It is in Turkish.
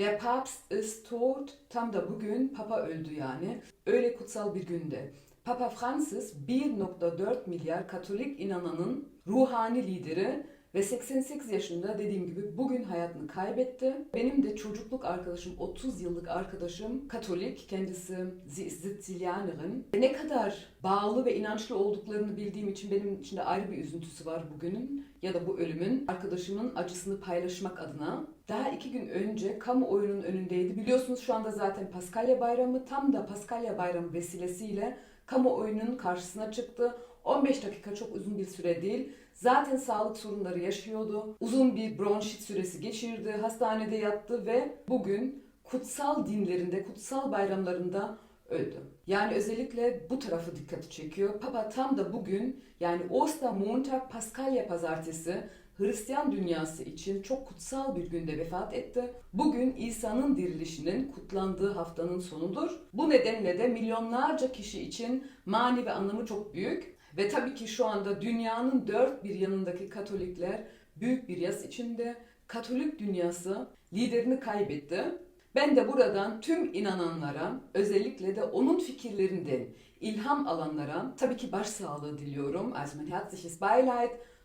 Der Papst ist tot. Tam da bugün Papa öldü yani. Öyle kutsal bir günde. Papa Francis 1.4 milyar Katolik inananın ruhani lideri ve 88 yaşında dediğim gibi bugün hayatını kaybetti. Benim de çocukluk arkadaşım, 30 yıllık arkadaşım Katolik. Kendisi Sizilyanerin. Ne kadar bağlı ve inançlı olduklarını bildiğim için benim içinde ayrı bir üzüntüsü var bugünün ya da bu ölümün. Arkadaşımın acısını paylaşmak adına. Daha iki gün önce kamuoyunun önündeydi. Biliyorsunuz şu anda zaten Paskalya Bayramı. Tam da Paskalya Bayramı vesilesiyle kamuoyunun karşısına çıktı. 15 dakika çok uzun bir süre değil. Zaten sağlık sorunları yaşıyordu. Uzun bir bronşit süresi geçirdi. Hastanede yattı ve bugün kutsal dinlerinde, kutsal bayramlarında öldü. Yani özellikle bu tarafı dikkati çekiyor. Papa tam da bugün yani Ostermontag, Paskalya pazartesi Hristiyan dünyası için çok kutsal bir günde vefat etti. Bugün İsa'nın dirilişinin kutlandığı haftanın sonudur. Bu nedenle de milyonlarca kişi için manevi anlamı çok büyük. Ve tabii ki şu anda dünyanın dört bir yanındaki Katolikler büyük bir yas içinde. Katolik dünyası liderini kaybetti. Ben de buradan tüm inananlara, özellikle de onun fikirlerinden ilham alanlara tabii ki başsağlığı diliyorum. Also mein herzliches Beileid